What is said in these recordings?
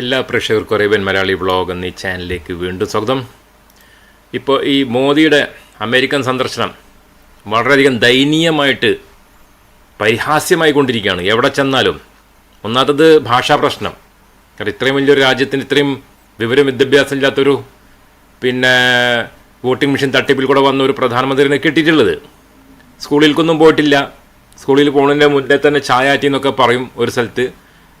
എല്ലാ പ്രേക്ഷകർക്കും Arabian Malayali vlog എന്ന ചാനലിലേക്ക് വീണ്ടും സ്വാഗതം. ഇപ്പോൾ ഈ മോദിയുടെ അമേരിക്കൻ സന്ദർശനം വളരെയധികം ദയനീയമായിട്ട് പരിഹാസ്യമായി കൊണ്ടിരിക്കുകയാണ്. എവിടെ ചെന്നാലും ഒന്നാമത്തത് ഭാഷാ പ്രശ്നം. കാരണം ഇത്രയും വലിയൊരു രാജ്യത്തിന് ഇത്രയും വിവരം വിദ്യാഭ്യാസം ഇല്ലാത്തൊരു പിന്നെ വോട്ടിംഗ് മെഷീൻ തട്ടിപ്പിൽ കൂടെ വന്ന ഒരു പ്രധാനമന്ത്രിനെ കിട്ടിയിട്ടുള്ളത്. സ്കൂളിലേക്കൊന്നും പോയിട്ടില്ല. സ്കൂളിൽ പോകുന്നതിന്റെ മുന്നേ തന്നെ ചായ ആറ്റി എന്നൊക്കെ പറയും ഒരു സ്ഥലത്ത്.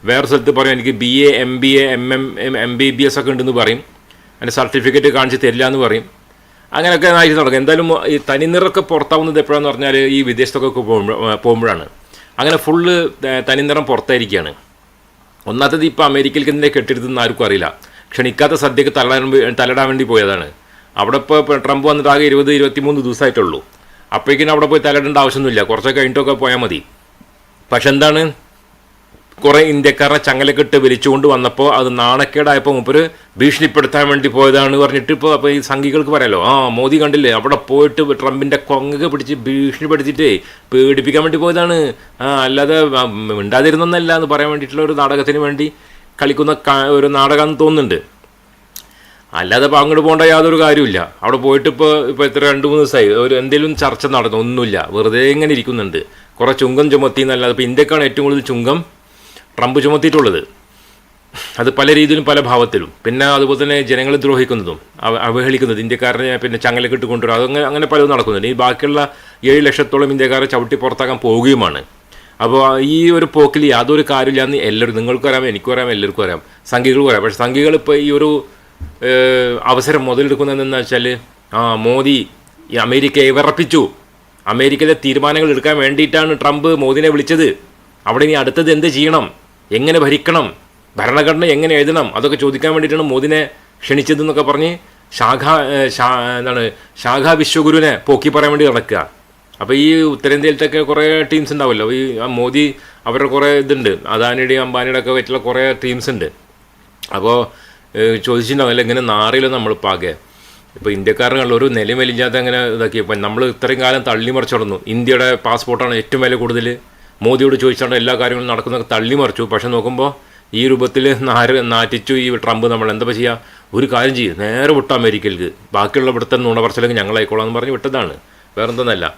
വേറെ സ്ഥലത്ത് പറയും എനിക്ക് B A M B A M M M B B S ഒക്കെ ഉണ്ടെന്ന് പറയും. അതിന്റെ സർട്ടിഫിക്കറ്റ് കാണിച്ച് തരില്ല എന്ന് പറയും. അങ്ങനെയൊക്കെ ആയിട്ട് തുടങ്ങും എന്തായാലും ഈ തനിനിറൊക്കെ പുറത്താവുന്നത് എപ്പോഴാന്ന് പറഞ്ഞാൽ ഈ വിദേശത്തൊക്കെ പോകുമ്പോഴാണ്. അങ്ങനെ ഫുള്ള് തനിനിറം പുറത്തായിരിക്കുകയാണ് ഒന്നാമത്തത് ഇപ്പോൾ അമേരിക്കയിലേക്ക് ഇതിന്റെ കെട്ടിരുത്തുന്ന ആർക്കും അറിയില്ല. ക്ഷണിക്കാത്ത സദ്യക്ക് തലടാൻ തലടാൻ വേണ്ടി പോയതാണ്. അവിടെ ഇപ്പോൾ ട്രംപ് വന്നിട്ട് ആകെ ഇരുപത് ഇരുപത്തിമൂന്ന് ദിവസമായിട്ടുള്ളൂ അപ്പോഴേക്കിനും അവിടെ പോയി തലടേണ്ട ആവശ്യമൊന്നുമില്ല. കുറച്ചൊക്കെ കഴിഞ്ഞിട്ടൊക്കെ പോയാൽ മതി. പക്ഷെ എന്താണ്? കുറേ ഇന്ത്യക്കാരെ ചങ്ങലക്കെട്ട് വലിച്ചുകൊണ്ട് വന്നപ്പോൾ അത് നാണക്കേടായപ്പോൾ മൂപ്പര് ഭീഷണിപ്പെടുത്താൻ വേണ്ടി പോയതാണ് പറഞ്ഞിട്ട് ഇപ്പോൾ അപ്പോൾ ഈ സംഘികൾക്ക് പറയാലോ ആ മോദി കണ്ടില്ലേ അവിടെ പോയിട്ട് ട്രംപിന്റെ കൊങ്ങൊക്കെ പിടിച്ച് ഭീഷണിപ്പെടുത്തിയിട്ടേ പേടിപ്പിക്കാൻ വേണ്ടി പോയതാണ്. ആ അല്ലാതെ ഉണ്ടാതിരുന്നല്ല എന്ന് പറയാൻ വേണ്ടിയിട്ടുള്ള ഒരു നാടകത്തിന് വേണ്ടി കളിക്കുന്ന ഒരു നാടകം തോന്നുന്നുണ്ട്. അല്ലാതെ ഇപ്പോൾ അങ്ങോട്ട് പോകേണ്ട യാതൊരു കാര്യമില്ല അവിടെ പോയിട്ട് ഇപ്പോൾ ഇപ്പോൾ എത്ര രണ്ട് മൂന്ന് ദിവസമായി ഒരു എന്തെങ്കിലും ചർച്ച നടന്നു ഒന്നുമില്ല. വെറുതെ ഇങ്ങനെ ഇരിക്കുന്നുണ്ട്. കുറേ ചുങ്കം ചുമത്തി എന്നല്ലാതെ ഇപ്പോൾ ഇന്ത്യക്കാണ് ഏറ്റവും കൂടുതൽ ചുങ്കം ട്രംപ് ചുമത്തിയിട്ടുള്ളത്. അത് പല രീതിയിലും പല ഭാവത്തിലും. പിന്നെ അതുപോലെ തന്നെ ജനങ്ങളെ ദ്രോഹിക്കുന്നതും അവ- അവഹേളിക്കുന്നത് ഇന്ത്യക്കാരനെ പിന്നെ ചങ്ങലക്കിട്ട് കൊണ്ടുവരും അതങ്ങനെ അങ്ങനെ പലതും നടക്കുന്നുണ്ട്. ഈ ബാക്കിയുള്ള ഏഴ് ലക്ഷത്തോളം ഇന്ത്യക്കാരെ ചവിട്ടി പുറത്താക്കാൻ പോവുകയുമാണ് അപ്പോൾ ഈ ഒരു പോക്കിൽ യാതൊരു കാര്യമില്ല എന്ന് എല്ലാവരും നിങ്ങൾക്കും വരാം എനിക്ക് വരാം എല്ലാവർക്കും വരാം സംഘികൾക്ക് വരാം പക്ഷേ സംഘികൾ ഇപ്പോൾ ഈ ഒരു അവസരം മുതലെടുക്കുന്നതെന്ന് വെച്ചാൽ ആ മോദി ഈ അമേരിക്കയെ വിറപ്പിച്ചു. അമേരിക്കയിലെ തീരുമാനങ്ങൾ എടുക്കാൻ വേണ്ടിയിട്ടാണ് ട്രംപ് മോദിനെ വിളിച്ചത്. അവിടെ ഇനി അടുത്തത് എന്ത് ചെയ്യണം? എങ്ങനെ ഭരിക്കണം? ഭരണഘടന എങ്ങനെ എഴുതണം? അതൊക്കെ ചോദിക്കാൻ വേണ്ടിയിട്ടാണ് മോദിനെ ക്ഷണിച്ചതെന്നൊക്കെ പറഞ്ഞ് ശാഖ എന്താണ് ശാഖാ വിശ്വഗുരുവിനെ പോക്കി പറയാൻ വേണ്ടി നടക്കുക. അപ്പോൾ ഈ ഉത്തരേന്ത്യയിലത്തൊക്കെ കുറേ ടീംസ് ഉണ്ടാവുമല്ലോ. ഈ മോദി അവരുടെ കുറേ ഇതുണ്ട്. അദാനിയുടെയും അംബാനിയുടെ ഒക്കെ വെച്ചുള്ള കുറേ ടീംസ് ഉണ്ട്. അപ്പോൾ ചോദിച്ചിട്ടുണ്ടാവും അല്ല ഇങ്ങനെ നാറിയില്ല നമ്മൾ പാകെ ഇപ്പോൾ ഇന്ത്യക്കാരനുള്ള ഒരു നിലയും വലിഞ്ഞാത്ത അങ്ങനെ ഇതാക്കി. ഇപ്പം നമ്മൾ ഇത്രയും കാലം തള്ളിമറിച്ചു നടന്നു. ഇന്ത്യയുടെ പാസ്പോർട്ടാണ് ഏറ്റവും വില കൂടുതൽ മോദിയോട് ചോദിച്ചാണ് എല്ലാ കാര്യങ്ങളും നടക്കുന്നതൊക്കെ തള്ളിമറിച്ചു പക്ഷെ നോക്കുമ്പോൾ ഈ രൂപത്തിൽ നാര് നാറ്റിച്ചു ഈ ട്രംപ് നമ്മൾ എന്താ ചെയ്യുക ഒരു കാര്യം ചെയ്യും. നേരെ വിട്ട അമേരിക്കയിലേക്ക്. ബാക്കിയുള്ള ഇവിടുത്തെ നുണ പറച്ചിലേക്ക് ഞങ്ങളായിക്കോളാം എന്ന് പറഞ്ഞ് വിട്ടതാണ്. വേറെന്തൊന്നല്ല.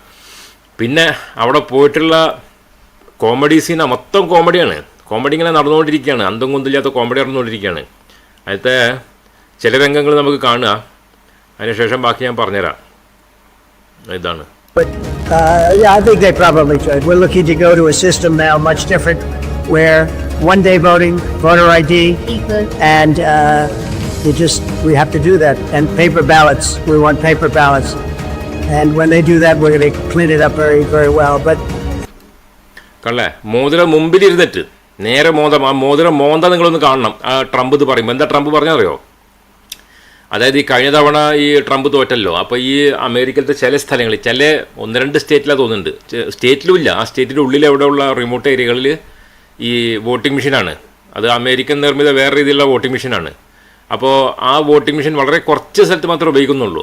പിന്നെ അവിടെ പോയിട്ടുള്ള കോമഡി സീന മൊത്തം കോമഡിയാണ്. കോമഡി ഇങ്ങനെ നടന്നുകൊണ്ടിരിക്കുകയാണ്. അന്തം കുന്തില്ലാത്ത കോമഡി നടന്നുകൊണ്ടിരിക്കുകയാണ്. അതിലത്തെ ചില രംഗങ്ങൾ നമുക്ക് കാണുക. അതിനുശേഷം ബാക്കി ഞാൻ പറഞ്ഞുതരാം. ഇതാണ്. But uh, yeah, I think they probably should. We're looking to go to a system now much different, where one day voting, voter ID, and uh, you just we have to do that. And paper ballots. We want paper ballots. And when they do that, we're going to clean it up very, very well. But കള്ളേ മോതിരം മുമ്പിലിരുന്നിട്ട് നേരെ മോദം ആ മോതിരം മോന്ത നിങ്ങളൊന്ന് കാണണം ആ Trump ഇത് പറയുമ്പോൾ എന്താ ട്രംപ് പറഞ്ഞറിയോ അതായത് ഈ കഴിഞ്ഞ തവണ ഈ ട്രംപ് തോറ്റല്ലോ അപ്പോൾ ഈ അമേരിക്കയിലത്തെ ചില സ്ഥലങ്ങളിൽ ചില ഒന്ന് രണ്ട് സ്റ്റേറ്റിലാണ് തോന്നുന്നുണ്ട്. സ്റ്റേറ്റിലും ഇല്ല ആ സ്റ്റേറ്റിന്റെ ഉള്ളിൽ എവിടെയുള്ള റിമോട്ട് ഏരിയകളിൽ ഈ വോട്ടിംഗ് മെഷീനാണ് അത് അമേരിക്കൻ നിർമ്മിത വേറെ രീതിയിലുള്ള വോട്ടിംഗ് മെഷീനാണ് അപ്പോൾ ആ വോട്ടിംഗ് മെഷീൻ വളരെ കുറച്ച് സ്ഥലത്ത് മാത്രമേ ഉപയോഗിക്കുന്നുള്ളൂ.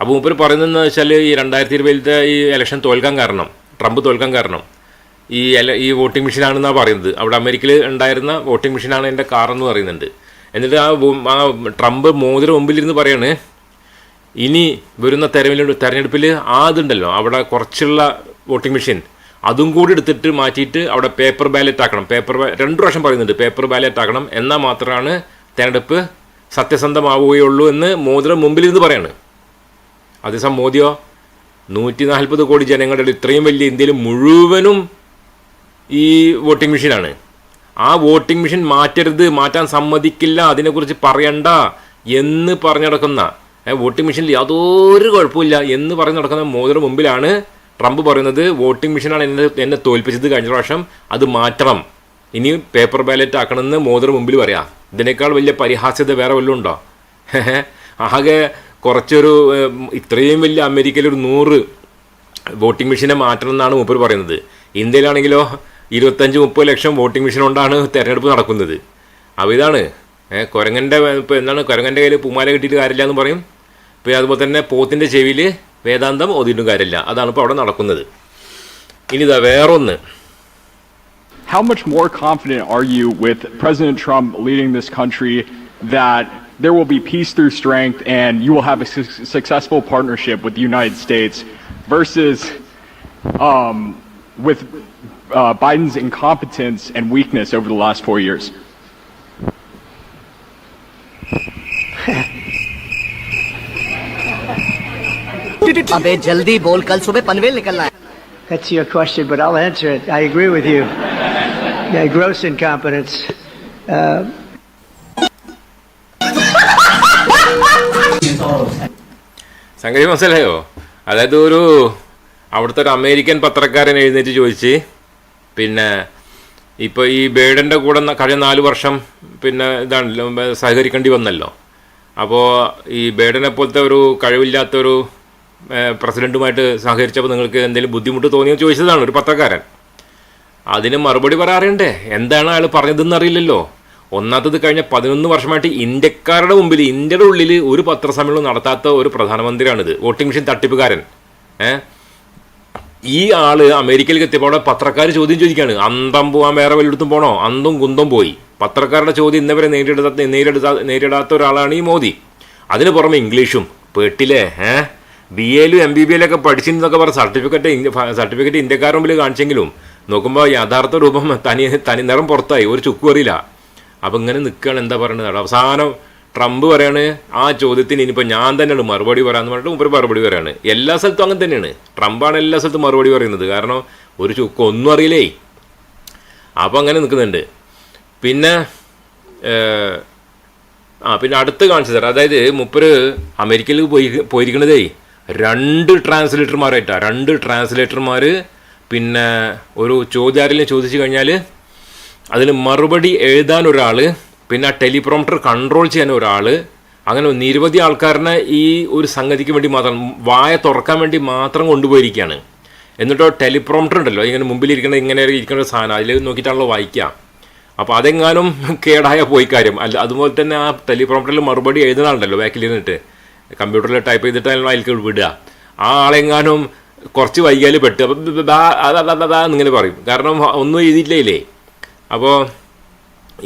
അപ്പോൾ മൂപ്പർ പറയുന്നതെന്ന് വെച്ചാൽ ഈ രണ്ടായിരത്തി ഇരുപതിലത്തെ ഈ ഇലക്ഷൻ തോൽക്കാൻ കാരണം ട്രംപ് തോൽക്കാൻ കാരണം ഈ ഈ വോട്ടിംഗ് മെഷീനാണെന്നാണ് പറയുന്നത്. അവിടെ അമേരിക്കയിൽ ഉണ്ടായിരുന്ന വോട്ടിംഗ് മെഷീനാണ് എന്റെ കാറെന്ന് പറയുന്നുണ്ട്. എന്നിട്ട് ആ ആ ട്രംപ് മോദിയുടെ മുമ്പിലിരുന്ന് പറയാണ് ഇനി വരുന്ന തെരഞ്ഞെടുപ്പ് തെരഞ്ഞെടുപ്പിൽ ആ ഇതുണ്ടല്ലോ അവിടെ കുറച്ചുള്ള വോട്ടിംഗ് മെഷീൻ. അതും കൂടി എടുത്തിട്ട് മാറ്റിയിട്ട് അവിടെ പേപ്പർ ബാലറ്റ് ആക്കണം. പേപ്പർ രണ്ട് പ്രാവശ്യം പറയുന്നുണ്ട് പേപ്പർ ബാലറ്റ് ആക്കണം എന്നാൽ മാത്രമാണ് തെരഞ്ഞെടുപ്പ് സത്യസന്ധമാവുകയുള്ളൂ എന്ന് മോദിയുടെ മുമ്പിലിരുന്ന് പറയാണ്. അതേസമയം മോദിയോ നൂറ്റി നാൽപ്പത് കോടി ജനങ്ങളുടെ ഇത്രയും വലിയ ഇന്ത്യയിൽ മുഴുവനും ഈ വോട്ടിംഗ് മെഷീനാണ്. ആ വോട്ടിംഗ് മെഷീൻ മാറ്റരുത് മാറ്റാൻ സമ്മതിക്കില്ല അതിനെക്കുറിച്ച് പറയണ്ട എന്ന് പറഞ്ഞു നടക്കുന്ന വോട്ടിംഗ് മെഷീനിൽ യാതൊരു കുഴപ്പമില്ല എന്ന് പറഞ്ഞു നടക്കുന്ന മോദിയുടെ മുമ്പിലാണ് ട്രംപ് പറയുന്നത് വോട്ടിംഗ് മെഷീനാണ് എന്നെ എന്നെ തോൽപ്പിച്ചത് കഴിഞ്ഞ പ്രാവശ്യം അത് മാറ്റണം. ഇനി പേപ്പർ ബാലറ്റ് ആക്കണമെന്ന് മോദിയുടെ മുമ്പിൽ പറയാം. ഇതിനേക്കാൾ വലിയ പരിഹാസ്യത വേറെ വല്ലതും ഉണ്ടോ? ആകെ കുറച്ചൊരു ഇത്രയും വലിയ അമേരിക്കയിൽ ഒരു നൂറ് വോട്ടിംഗ് മെഷീനെ മാറ്റണം എന്നാണ് മൂപ്പർ പറയുന്നത്. ഇന്ത്യയിലാണെങ്കിലോ ഇരുപത്തഞ്ച് മുപ്പത് ലക്ഷം വോട്ടിംഗ് മെഷീൻ കൊണ്ടാണ് തെരഞ്ഞെടുപ്പ് നടക്കുന്നത് അപ്പോൾ ഇതാണ് കുരങ്ങന്റെ ഇപ്പോൾ എന്താണ് കുരങ്ങന്റെ കയ്യിൽ പൂമാല കിട്ടിയിട്ട് കാര്യമില്ല എന്ന് പറയും ഇപ്പോൾ അതുപോലെ തന്നെ പോത്തിന്റെ ചെവിയിൽ വേദാന്തം ഓതിയിട്ടും കാര്യമില്ല അതാണ് ഇപ്പോൾ അവിടെ നടക്കുന്നത് ഇനി ഇതാ വേറൊന്ന് how much more confident are you with President Trump leading this country that there will be peace through strength and you will have a su- successful partnership with the United States versus um, with uh, Biden's incompetence and weakness over the last four years? अबे जल्दी बोल कल सुबह पनवेल निकलना है That's your question, but I'll answer it. I agree with you. Yeah, gross incompetence. Uh, സംഗതി മനസ്സിലായോ അതായത് ഒരു അവിടുത്തെ ഒരു അമേരിക്കൻ പത്രക്കാരൻ എഴുന്നേറ്റ് ചോദിച്ച് പിന്നെ ഇപ്പോൾ ഈ ബേഡന്റെ കൂടെ കഴിഞ്ഞ നാല് വർഷം പിന്നെ ഇതാണല്ലോ സഹകരിക്കേണ്ടി വന്നല്ലോ. അപ്പോൾ ഈ ബേഡനെ പോലത്തെ ഒരു കഴിവില്ലാത്തൊരു പ്രസിഡന്റുമായിട്ട് സഹകരിച്ചപ്പോൾ നിങ്ങൾക്ക് എന്തെങ്കിലും ബുദ്ധിമുട്ട് തോന്നിയോ ചോദിച്ചതാണ് ഒരു പത്രക്കാരൻ. അതിന് മറുപടി പറയാറുണ്ടേ എന്താണ് അയാൾ പറഞ്ഞതെന്ന് അറിയില്ലല്ലോ ഒന്നാത്തത് കഴിഞ്ഞ പതിനൊന്ന് വർഷമായിട്ട് ഇന്ത്യക്കാരുടെ മുമ്പിൽ ഇന്ത്യയുടെ ഉള്ളിൽ ഒരു പത്രസമ്മേളനം നടത്താത്ത ഒരു പ്രധാനമന്ത്രിയാണിത്. Voting machine തട്ടിപ്പുകാരൻ. ഏ? ഈ ആൾ അമേരിക്കയിലേക്ക് എത്തിയപ്പോൾ അവിടെ പത്രക്കാർ ചോദ്യം ചോദിക്കുകയാണ് അന്തം പോവാൻ വേറെ വല്ലയിടത്തും പോണോ? അന്തും കുന്തം പോയി. പത്രക്കാരുടെ ചോദ്യം ഇന്നവരെ നേരിടാത്ത നേരിടാ നേരിടാത്ത ഒരാളാണ് ഈ മോദി. അതിന് പുറമെ ഇംഗ്ലീഷും. പെട്ടില്ലേ ഏ? ബി എയിലും എം ബി ബി എയിലൊക്കെ പഠിച്ചിരുന്നൊക്കെ പറഞ്ഞ സർട്ടിഫിക്കറ്റ് സർട്ടിഫിക്കറ്റ് ഇന്ത്യക്കാരുടെ മുമ്പിൽ കാണിച്ചെങ്കിലും നോക്കുമ്പോൾ യഥാർത്ഥ രൂപം തനി തനി നിറം പുറത്തായി. ഒരു ചുക്കു അറിയില്ല. അപ്പം ഇങ്ങനെ നിൽക്കുകയാണ് എന്താ പറയുന്നത് അവസാനം ട്രംപ് പറയാണ് ആ ചോദ്യത്തിന് ഇനിയിപ്പോൾ ഞാൻ തന്നെയാണ് മറുപടി പറയാന്ന് പറഞ്ഞിട്ട് മുമ്പ് മറുപടി പറയാണ്. എല്ലാ സ്ഥലത്തും അങ്ങനെ തന്നെയാണ്. ട്രംപാണ് എല്ലാ സ്ഥലത്തും മറുപടി പറയുന്നത്. കാരണം ഒരു ചുക്ക് ഒന്നും അറിയില്ലേ? അപ്പോൾ അങ്ങനെ നിൽക്കുന്നുണ്ട്. പിന്നെ ആ പിന്നെ അടുത്ത് കാണിച്ചു തരാം അതായത് മുപ്പര് അമേരിക്കയിൽ പോയി പോയിരിക്കണതേ രണ്ട് ട്രാൻസ്ലേറ്റർമാരായിട്ടാണ് രണ്ട് ട്രാൻസ്ലേറ്റർമാർ പിന്നെ ഒരു ചോദ്യാരിലും ചോദിച്ചു കഴിഞ്ഞാൽ അതിന് മറുപടി എഴുതാൻ ഒരാൾ പിന്നെ ആ ടെലിപ്രോംപ്റ്റർ കൺട്രോൾ ചെയ്യാൻ ഒരാൾ അങ്ങനെ നിരവധി ആൾക്കാരനെ ഈ ഒരു സംഗതിക്ക് വേണ്ടി മാത്രം വായ തുറക്കാൻ വേണ്ടി മാത്രം കൊണ്ടുപോയിരിക്കുകയാണ്. എന്നിട്ടോ ടെലിപ്രോംപ്റ്റർ ഉണ്ടല്ലോ ഇങ്ങനെ മുമ്പിലിരിക്കുന്ന ഇങ്ങനെ ഇരിക്കുന്ന ഒരു സാധനം അതിൽ നോക്കിയിട്ടാണല്ലോ വായിക്കുക. അപ്പോൾ അതെങ്ങാനും കേടായ പോയി കാര്യം. അല്ല അതുപോലെ തന്നെ ആ ടെലിപ്രോംപ്റ്ററിൽ മറുപടി എഴുതുന്ന ആളുണ്ടല്ലോ ബാക്കിൽ ഇരുന്നിട്ട്. കമ്പ്യൂട്ടറിൽ ടൈപ്പ് ചെയ്തിട്ടാണല്ലോ അതിലേക്ക് വിടുക. ആ ആളെങ്ങാനും കുറച്ച് വൈകിയാൽ പെട്ട്. അപ്പം എന്നിങ്ങനെ പറയും. കാരണം ഒന്നും എഴുതിയില്ലേ അപ്പോൾ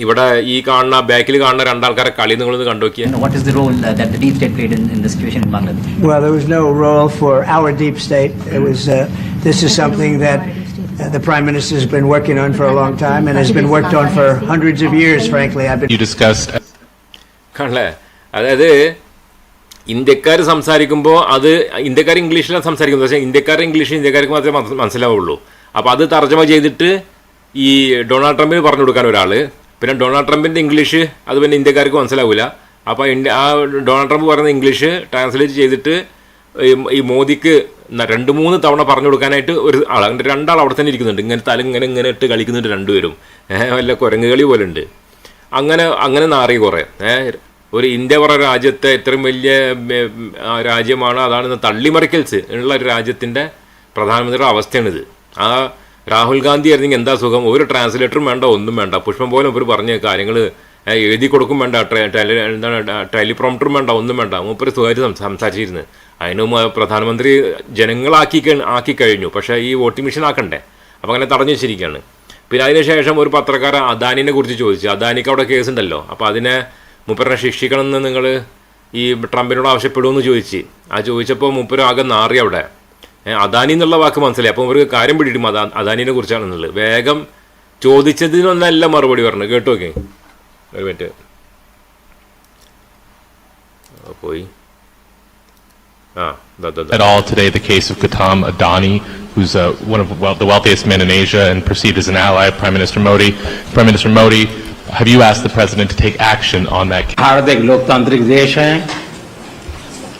ഇവിടെ ഈ കാണുന്ന ബാക്കിൽ കാണുന്ന രണ്ടാൾക്കാരെ കളി നിങ്ങൾ കണ്ടു What is the role uh, that the deep state played in, in the situation in Bangladesh? well, there was no role for our deep state. It was. Uh, this is something that uh, the prime minister has been working on for a long time and has been worked on for hundreds of years. Frankly, I've been. You discussed കാണല്ലേ അതായത് ഇന്ത്യക്കാർ സംസാരിക്കുമ്പോൾ അത് ഇന്ത്യക്കാർ ഇംഗ്ലീഷിലാണ് സംസാരിക്കുന്നത് പക്ഷേ ഇന്ത്യക്കാർ ഇംഗ്ലീഷ് ഇന്ത്യക്കാർക്ക് മാത്രമേ മനസ്സ് മനസ്സിലാവുള്ളൂ അപ്പോൾ അത് തർജമ ചെയ്തിട്ട് ഈ ഡൊണാൾഡ് ട്രംപിന് പറഞ്ഞു കൊടുക്കാൻ ഒരാൾ പിന്നെ ഡൊണാൾഡ് ട്രംപിന്റെ ഇംഗ്ലീഷ് അത് പിന്നെ ഇന്ത്യക്കാർക്ക് മനസ്സിലാവില്ല അപ്പോൾ ഇന്ത്യ ആ ഡൊണാൾഡ് ട്രംപ് പറയുന്ന ഇംഗ്ലീഷ് ട്രാൻസ്ലേറ്റ് ചെയ്തിട്ട് ഈ- മോദിക്ക് രണ്ട് മൂന്ന് തവണ പറഞ്ഞു കൊടുക്കാനായിട്ട് ഒരു ആൾ അങ്ങനെ രണ്ടാൾ അവിടെ തന്നെ ഇരിക്കുന്നുണ്ട്. ഇങ്ങനെ തല ഇങ്ങനെ ഇങ്ങനെ ഇട്ട് കളിക്കുന്നുണ്ട് രണ്ടുപേരും. വല്ല കുരങ്ങ് കളി പോലെ ഉണ്ട്. അങ്ങനെ അങ്ങനെ നാറി കുറേ. ഒരു ഇന്ത്യ പറഞ്ഞ രാജ്യത്തെ ഇത്രയും വലിയ രാജ്യമാണ് അതാണ് തള്ളിമറിക്കൽസ് ഉള്ള ഒരു രാജ്യത്തിന്റെ പ്രധാനമന്ത്രിയുടെ അവസ്ഥയാണിത്. ആ രാഹുൽ ഗാന്ധി ആയിരുന്നെങ്കിൽ എന്താ സുഖം? ഒരു ട്രാൻസ്ലേറ്ററും വേണ്ട ഒന്നും വേണ്ട. പുഷ്പം പോലും ഇവർ പറഞ്ഞ കാര്യങ്ങൾ എഴുതി കൊടുക്കും വേണ്ട എന്താണ് ടെലിപ്രോംപ്റ്ററും വേണ്ട ഒന്നും വേണ്ട. മൂപ്പര് സുഖമായിട്ട് സംസാരിച്ചിരുന്നു. അതിന് പ്രധാനമന്ത്രി ജനങ്ങളാക്കി ആക്കി കഴിഞ്ഞു. പക്ഷേ ഈ വോട്ടിംഗ് മെഷീൻ ആക്കണ്ടേ? അപ്പം അങ്ങനെ തടഞ്ഞു വെച്ചിരിക്കുകയാണ്. പിന്നെ അതിനുശേഷം ഒരു പത്രക്കാരൻ അദാനിനെ കുറിച്ച് ചോദിച്ചു. അദാനിക്ക് അവിടെ കേസുണ്ടല്ലോ. അപ്പോൾ അതിനെ മൂപ്പരനെ ശിക്ഷിക്കണം എന്ന് നിങ്ങൾ ഈ ട്രംപിനോട് ആവശ്യപ്പെടുമെന്ന് ചോദിച്ച്. ആ ചോദിച്ചപ്പോൾ മൂപ്പര് ആകെ നാറി അവിടെ. അദാനി എന്നുള്ള വാക്ക് മനസ്സിലായി അപ്പോൾ ഇവർക്ക് കാര്യം പിടിയിട്ടും അദാ അദാനിനെ കുറിച്ചാണെന്നുള്ളത് വേഗം ചോദിച്ചതിനൊന്നല്ല മറുപടി പറഞ്ഞു കേട്ടോ ഓക്കെ ഒരു മിനിറ്റ് പോയി ആ ദാ, ദാ, ദാ. at all today the case of Gautam Adani, who's uh, one of well, the wealthiest men in Asia and perceived as an ally of Prime Minister Modi. Prime Minister Modi, have you asked the president to take action on that case?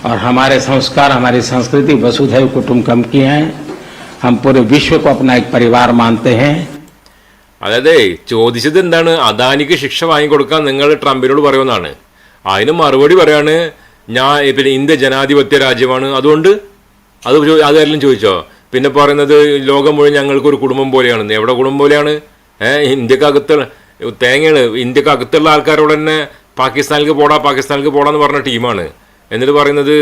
और हमारे संस्कार हमारी संस्कृति वसुधैव कुटुंबकम की है हम पूरे विश्व को अपना एक परिवार मानते हैं അതായത് ചോദിച്ചത് എന്താണ് അദാനിക്ക് ശിക്ഷ വാങ്ങിക്കൊടുക്കാൻ നിങ്ങൾ ട്രംപിനോട് പറയുമെന്നാണ് അതിന് മറുപടി പറയാണ് ഞാൻ പിന്നെ ഇന്ത്യ ജനാധിപത്യ രാജ്യമാണ് അതുകൊണ്ട് അത് ചോ- അതെല്ലാം ചോദിച്ചോ പിന്നെ പറയുന്നത് ലോകം മുഴുവൻ ഞങ്ങൾക്ക് ഒരു കുടുംബം പോലെയാണ് എവിടെ കുടുംബം പോലെയാണ് ഏഹ് ഇന്ത്യക്കകത്ത് തേങ്ങയാണ് ഇന്ത്യക്കകത്തുള്ള ആൾക്കാരോട് തന്നെ പാകിസ്ഥാനിലേക്ക് പോടാ പാകിസ്ഥാനിലേക്ക് പോടാന്ന് പറഞ്ഞ ടീമാണ് എന്നിട്ട് പറയുന്നത്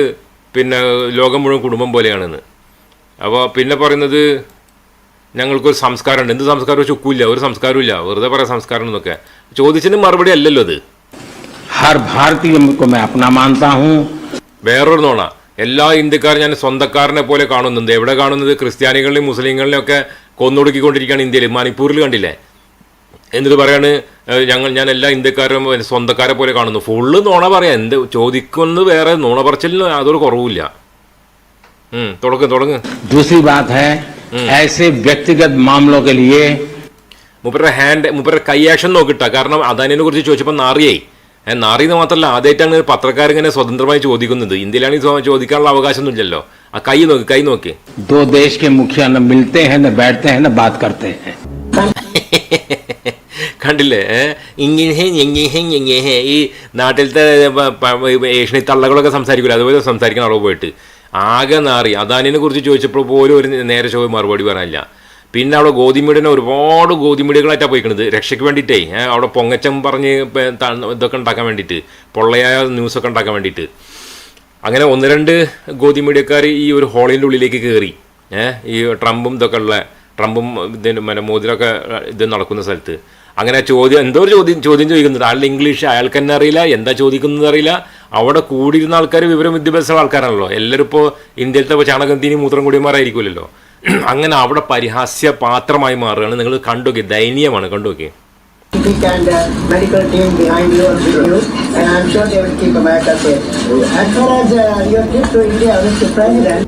പിന്നെ ലോകം മുഴുവൻ കുടുംബം പോലെയാണെന്ന്. അപ്പോൾ പിന്നെ പറയുന്നത് ഞങ്ങൾക്കൊരു സംസ്കാരമുണ്ട്. എന്ത് സംസ്കാരവും ഒക്കില്ല ഒരു സംസ്കാരമില്ല വെറുതെ പറയാം സംസ്കാരം എന്നൊക്കെ. ചോദിച്ചതിന് മറുപടി അല്ലല്ലോ അത് ഹർ ഭാരതീയം വേറൊരു നോണ. എല്ലാ ഇന്ത്യക്കാരും ഞാൻ സ്വന്തക്കാരനെ പോലെ കാണുന്നുണ്ട്. എവിടെ കാണുന്നത്? ക്രിസ്ത്യാനികളിലും മുസ്ലിങ്ങളിലും ഒക്കെ കൊന്നൊടുക്കിക്കൊണ്ടിരിക്കുകയാണ് ഇന്ത്യയിൽ മണിപ്പൂരിൽ കണ്ടില്ലേ? എന്നിട്ട് പറയാണ് ഞങ്ങൾ ഞാൻ എല്ലാ ഇന്ത്യക്കാരും സ്വന്തക്കാരെ പോലെ കാണുന്നു. ഫുള്ള് നുണ പറയാം. എന്ത് ചോദിക്കുമെന്ന് വേറെ നുണ പറച്ചിലിന് അതൊരു കുറവില്ല തുടങ്ങ് തുടങ്ങ്. ऐसे വ്യക്തിഗത മാമലോ ഹാൻഡ് മുപ്പര കൈ ആക്ഷൻ നോക്കിട്ട. കാരണം അദാനിനെ കുറിച്ച് ചോദിച്ചപ്പോൾ നാറിയായി നാറിയെന്ന് മാത്രമല്ല ആദ്യമായിട്ടാണ് പത്രക്കാരിങ്ങനെ സ്വതന്ത്രമായി ചോദിക്കുന്നത്. ഇന്ത്യയിലാണെങ്കിൽ ചോദിക്കാനുള്ള അവകാശമൊന്നുമില്ലല്ലോ. ആ കൈ നോക്കി കൈ നോക്കി. ദോ ദേശ് മുഖ്യ മിൽത്തെ ഹെ ബാറ്റേ കർത്തേ കണ്ടില്ലേ? ഇങ്ങനെ ഇങ്ങനെ ഇങ്ങനെ ഈ നാട്ടിലത്തെ ഏഷ്യൻ തള്ളകളൊക്കെ സംസാരിക്കില്ല അതുപോലെ സംസാരിക്കണം അവിടെ പോയിട്ട്. ആകെ നാറി. അദാനിനെ കുറിച്ച് ചോദിച്ചപ്പോൾ പോലും ഒരു നേരെ ചോദ്യ മറുപടി പറയാനില്ല പിന്നെ അവിടെ ഗോതിമീടിനെ ഒരുപാട് ഗോതിമീടുകളായിട്ടാണ് പോയിക്കണത്. രക്ഷയ്ക്ക് വേണ്ടിയിട്ടേ അവിടെ പൊങ്ങച്ചം പറഞ്ഞ് ഇതൊക്കെ ഉണ്ടാക്കാൻ വേണ്ടിയിട്ട് പൊള്ളയായ ന്യൂസൊക്കെ ഉണ്ടാക്കാൻ വേണ്ടിയിട്ട്. അങ്ങനെ ഒന്ന് രണ്ട് ഗോതി മീഡിയക്കാർ ഈ ഒരു ഹോളിന്റെ ഉള്ളിലേക്ക് കയറി ഈ ട്രംപും ഇതൊക്കെ ഉള്ള ട്രംപും ഇതിന് മറ്റേ മോദിനൊക്കെ ഇത് നടക്കുന്ന സ്ഥലത്ത്. അങ്ങനെ ചോദ്യം എന്തോ ഒരു ചോദ്യം ചോദ്യം ചോദിക്കുന്നുണ്ട്. ആളുടെ ഇംഗ്ലീഷ് അയാൾക്ക് തന്നെ അറിയില്ല എന്താ ചോദിക്കുന്നത് അറിയില്ല. അവിടെ കൂടിയിരുന്ന ആൾക്കാർ വിവരം വിദ്യാഭ്യാസമുള്ള ആൾക്കാരാണല്ലോ. എല്ലാവരും ഇപ്പോൾ ഇന്ത്യയിലത്തെ ചാണകന്തിനി ചാണകം തീനി മൂത്രം കുടിയന്മാരായിരിക്കുമല്ലോ അങ്ങനെ അവിടെ പരിഹാസ്യ പാത്രമായി മാറുകയാണ്. നിങ്ങൾ കണ്ടുനോക്കി ദയനീയമാണ് കണ്ടുനോക്കി and uh, medical team behind you and I'm sure they will keep safe. As far as uh, your trip to India. President,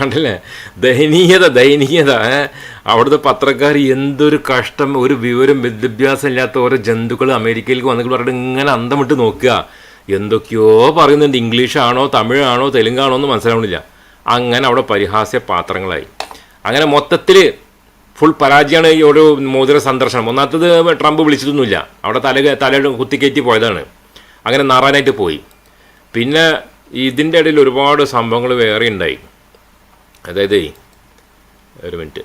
കണ്ടില്ലേ? ദയനീയത ദയനീയത? അവിടുത്തെ പത്രക്കാർ എന്തൊരു കഷ്ടം ഒരു വിവരം വിദ്യാഭ്യാസം ഇല്ലാത്ത ഓരോ ജന്തുക്കൾ അമേരിക്കയിലേക്ക് വന്നിട്ട് പറഞ്ഞിട്ട് ഇങ്ങനെ അന്തം വിട്ട് നോക്കുക. എന്തൊക്കെയോ പറയുന്നുണ്ട്. ഇംഗ്ലീഷാണോ തമിഴാണോ തെലുങ്കാണോ എന്ന് മനസ്സിലാവണില്ല. അങ്ങനെ അവിടെ പരിഹാസ്യ പാത്രങ്ങളായി അങ്ങനെ മൊത്തത്തിൽ ഫുൾ പരാജയമാണ് ഈ ഒരു മോതിര സന്ദർശനം ഒന്നാമത്തത് ട്രംപ് വിളിച്ചിട്ടൊന്നുമില്ല. അവിടെ തല തല കുത്തിക്കയറ്റി പോയതാണ്. അങ്ങനെ നാറാനായിട്ട് പോയി. പിന്നെ ഇതിന്റെ ഇടയിൽ ഒരുപാട് സംഭവങ്ങൾ വേറെ ഉണ്ടായി. അതായത് ഒരു മിനിറ്റ്.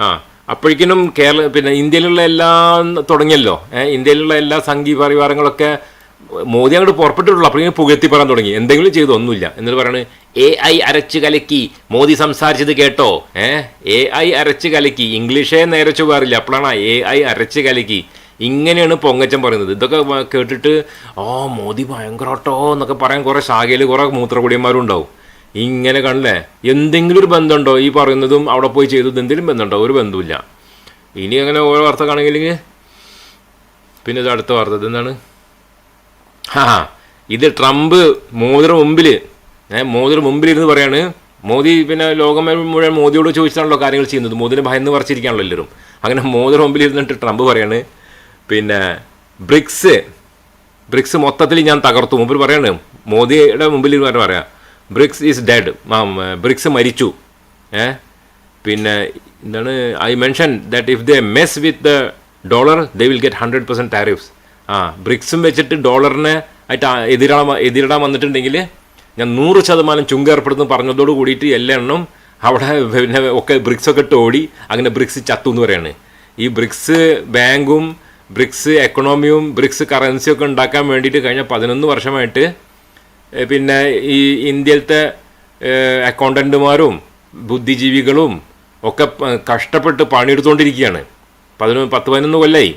ആ അപ്പോഴേക്കിനും കേരള പിന്നെ ഇന്ത്യയിലുള്ള എല്ലാം തുടങ്ങിയല്ലോ. ഇന്ത്യയിലുള്ള എല്ലാ സംഗീത പരിവാരങ്ങളൊക്കെ മോദി അങ്ങോട്ട് പുറപ്പെട്ടിട്ടുള്ളൂ. അപ്പോഴേക്കും പുകഴ്ത്തി പറയാൻ തുടങ്ങി. എന്തെങ്കിലും ചെയ്തു ഒന്നുമില്ല. എന്നിട്ട് പറയണത് എ ഐ അരച്ച് കലക്കി. മോദി സംസാരിച്ചത് കേട്ടോ. ഏഹ് എ ഐ അരച്ച് കലക്കി. ഇംഗ്ലീഷേ നേരെ ചൊവ്വാറില്ല. അപ്പോഴാണ് എ ഐ അരച്ച് കലക്കി. ഇങ്ങനെയാണ് പൊങ്ങച്ചൻ പറയുന്നത്. ഇതൊക്കെ കേട്ടിട്ട് ആ മോദി ഭയങ്കരട്ടോ എന്നൊക്കെ പറയാൻ കുറേ ശാഖയിൽ കുറേ മൂത്രകുടിയന്മാരും ഉണ്ടാവും ഇങ്ങനെ കണ്ടേ എന്തെങ്കിലും ഒരു ബന്ധമുണ്ടോ? ഈ പറയുന്നതും അവിടെ പോയി ചെയ്തത് എന്തെങ്കിലും ബന്ധമുണ്ടോ? ഒരു ബന്ധമില്ല ഇനി അങ്ങനെ ഓരോ വാർത്ത കാണെങ്കിൽ പിന്നെ ഇത് അടുത്ത വാർത്ത. എന്താണ് ആ ഇത് ട്രംപ് മോദിയുടെ മുമ്പിൽ ഏഹ് മോദിയുടെ മുമ്പിൽ ഇരുന്ന് പറയാണ് മോദി പിന്നെ ലോകം മുഴുവൻ മോദിയോട് ചോദിച്ചിട്ടാണല്ലോ കാര്യങ്ങൾ ചെയ്യുന്നത്. മോദിനെ ഭയന്ന് പറിച്ചിരിക്കുകയാണല്ലോ എല്ലാവരും. അങ്ങനെ മോദിയുടെ മുമ്പിൽ ഇരുന്നിട്ട് ട്രംപ് പറയാണ് പിന്നെ ബ്രിക്സ് ബ്രിക്സ് മൊത്തത്തിൽ ഞാൻ തകർത്തു. മുമ്പിൽ പറയാണ് മോദിയുടെ മുമ്പിൽ ഇരുന്ന് പറയാം ബ്രിക്സ് ഈസ് ഡെഡ് ബ്രിക്സ് മരിച്ചു. ഏ? പിന്നെ എന്താണ് I mention that if the mess with the dollar they will get hundred percent tariffs ആ ബ്രിക്സും വെച്ചിട്ട് ഡോളറിനെ ആയിട്ട് എതിരാ എതിരിടാൻ വന്നിട്ടുണ്ടെങ്കിൽ ഞാൻ നൂറ് ശതമാനം ചുങ്ക പറഞ്ഞതോട് കൂടിയിട്ട് എല്ലാ എണ്ണം അവിടെ പിന്നെ ഒക്കെ ബ്രിക്സൊക്കെ ഇട്ട് ഓടി അങ്ങനെ ബ്രിക്സ് ചത്തു എന്ന് പറയാണ്. ഈ ബ്രിക്സ് ബാങ്കും ബ്രിക്സ് എക്കണോമിയും ബ്രിക്സ് കറൻസിയും ഒക്കെ ഉണ്ടാക്കാൻ വേണ്ടിയിട്ട് കഴിഞ്ഞ പതിനൊന്ന് വർഷമായിട്ട് പിന്നെ ഈ ഇന്ത്യയിലത്തെ അക്കൗണ്ടന്റുമാരും ബുദ്ധിജീവികളും ഒക്കെ കഷ്ടപ്പെട്ട് പണിയെടുത്തുകൊണ്ടിരിക്കുകയാണ്. പതിനൊന്ന് പത്ത് പതിനൊന്ന് കൊല്ലായി.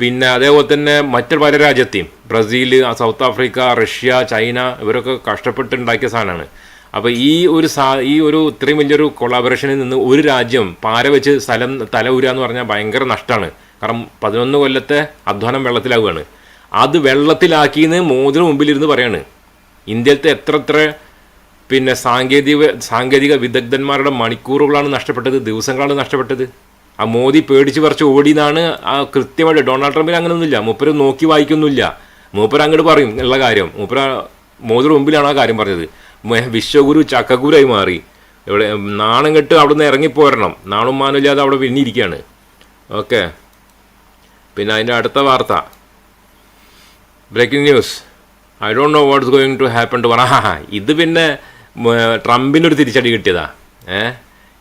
പിന്നെ അതേപോലെ തന്നെ മറ്റു പല രാജ്യത്തെയും Brazil South Africa Russia China ഇവരൊക്കെ കഷ്ടപ്പെട്ട് ഉണ്ടാക്കിയ സാധനമാണ്. അപ്പോൾ ഈ ഒരു സാ ഈ ഒരു ഇത്രയും വലിയൊരു കൊളാബറേഷനിൽ നിന്ന് ഒരു രാജ്യം പാര വെച്ച് സ്ഥലം തല ഊരുക എന്ന് പറഞ്ഞാൽ ഭയങ്കര നഷ്ടമാണ്. കാരണം പതിനൊന്ന് കൊല്ലത്തെ അധ്വാനം വെള്ളത്തിലാവുകയാണ്. അത് വെള്ളത്തിലാക്കിയെന്ന് മോദിന് മുമ്പിലിരുന്ന് പറയാണ്. ഇന്ത്യയിലത്തെ എത്ര എത്ര പിന്നെ സാങ്കേതിക സാങ്കേതിക വിദഗ്ധന്മാരുടെ മണിക്കൂറുകളാണ് നഷ്ടപ്പെട്ടത് ദിവസങ്ങളാണ് നഷ്ടപ്പെട്ടത്. ആ മോദി പേടിച്ച് പറിച്ച് ഓടിയെന്നാണ് ആ കൃത്യമായിട്ട് ഡൊണാൾഡ് ട്രംപിന് അങ്ങനെയൊന്നുമില്ല. മൂപ്പര് നോക്കി വായിക്കൊന്നുമില്ല. മൂപ്പര് അങ്ങോട്ട് പറയും ഉള്ള കാര്യം. മൂപ്പര മോദിയുടെ മുമ്പിലാണ് ആ കാര്യം പറഞ്ഞത്. വിശ്വഗുരു ചക്കഗുരുവായി മാറി. ഇവിടെ നാണം കെട്ട് അവിടെ നിന്ന് ഇറങ്ങിപ്പോരണം. നാണും മാനും ഇല്ലാതെ അവിടെ പിന്നിരിക്കുകയാണ്. ഓക്കെ. പിന്നെ അതിന്റെ അടുത്ത വാർത്ത. Breaking news I don't know what's going to happen to ആ ഇത് പിന്നെ ട്രംപിനൊരു തിരിച്ചടി കിട്ടിയതാ. ഏ?